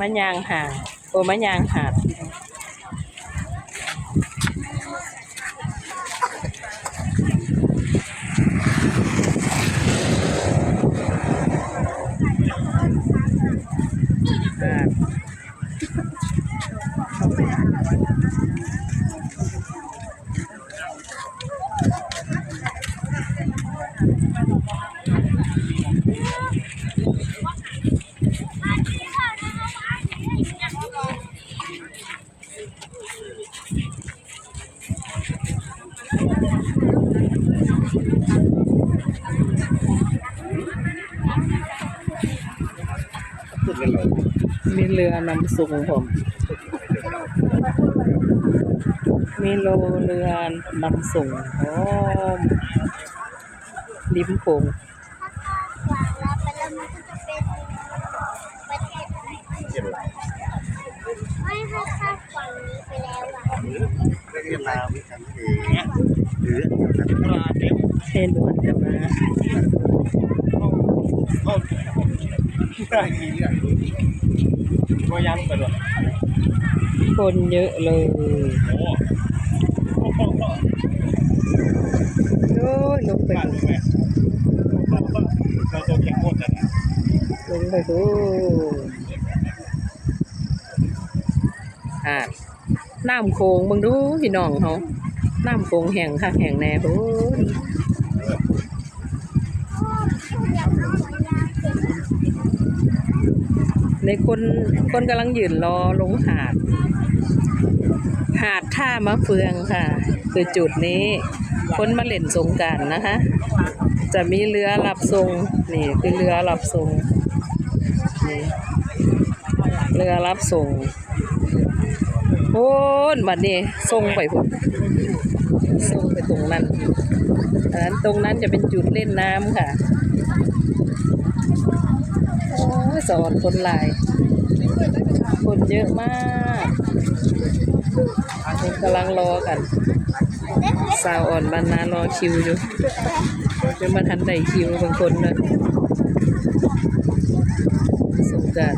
มะยางหาดโอ้มะยางหาดหาด มีเรือนำส่งผมมีโลเรือนำส่งพร้อมริมโขงแล้วไปแล้วมันก็จะเป็นประเทศอะไรไม่ให้ข้ามฝั่งนี้ไปแล้วอะเรียนลาวมีกันเองหรือปลาเด็บเทนวนจะมา เข้าได้กี่เรื่องก็ยังไปด้วยคนเยอะเลยโอ้โอ้ยลงไปบ้านรู้ไหมเราตัวแข็งโคตรกันลงไปโอ้อ่าน้ำโขงเบิ่งดูพี่น้องเขาน้ำโขงแห้งค่ะแห้งแน่โอ้ย ในคนคนกำลังยืนรอลงหาด หาดท่ามะเฟืองค่ะ คือจุดนี้คนมาเล่นสงการนะคะ จะมีเรือรับส่งนี่คือเรือรับส่งนี่เรือรับส่งโอ้นบัดนี้ส่งไปส่งไปตรงนั้น อันนั้นตรงนั้นจะเป็นจุดเล่นน้ำค่ะ โอ้สอนคนหลาย คนเยอะมากคนกำลังรอกัน สาวอ่อนบานนารอคิวอยู่ยังมาทันได้คิวบางคนเลยสงการ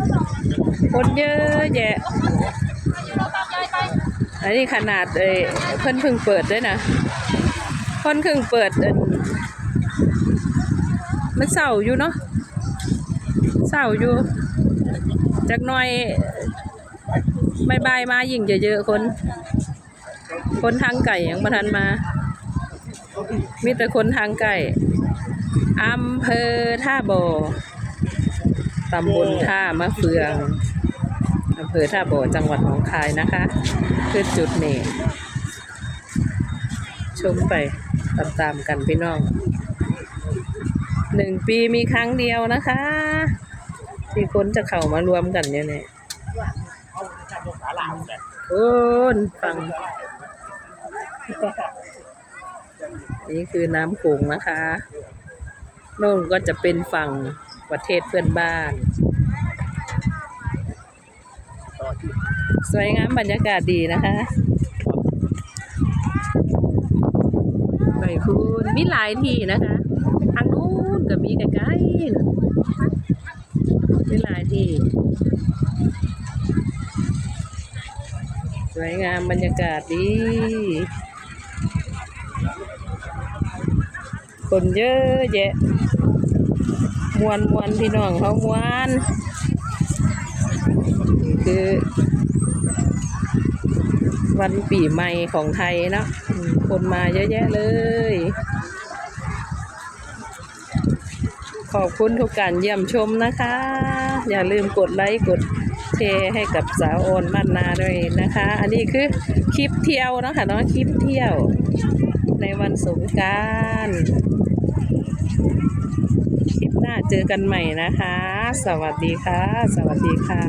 คนเยอะแยะอันนี้ขนาดเอ้ยเพิ่นเพิ่งเปิดด้วยนะ เพิ่นเพิ่งเปิดมันเศร้าอยู่เนาะเศร้าอยู่ จากหน้อยบายบายมายิ่งเยอะๆคน คนทางไก่ยังมาทันมา มีแต่คนทางไก่อำเภอท่าบ่อตำบลท่ามะเฟืองอำเภอท่าบ่อจังหวัดหนองคายนะคะ คือจุดนี้ ชมไป ตามๆกันพี่น้องหนึ่งปีมีครั้งเดียวนะคะ ที่คนจะเข้ามารวมกันเนี่ยเนี่ยโอ้นฟัง นี่คือน้ำโขงนะคะโน่นก็จะเป็นฝั่งประเทศเพื่อนบ้าน สวยงามบรรยากาศดีนะคะ ไปคุณมีหลายที่นะคะ ทางนู้นก็มีใกล้ๆมีหลายที่ สวยงามบรรยากาศดี คนเยอะแยะ มวนมวนพี่น้องเขามวนคือวันปีใหม่ของไทยเนาะ คนมาเยอะแยะเลย ขอบคุณทุกการเยี่ยมชมนะคะ อย่าลืมกดไลค์กดแชร์ให้กับสาวโอนบ้านนาด้วยนะคะ อันนี้คือคลิปเที่ยวนะค่ะเนาะคลิปเที่ยว ในวันสงกรารคลิปหน้าเจอกันใหม่นะคะ สวัสดีค่ะ สวัสดีค่ะ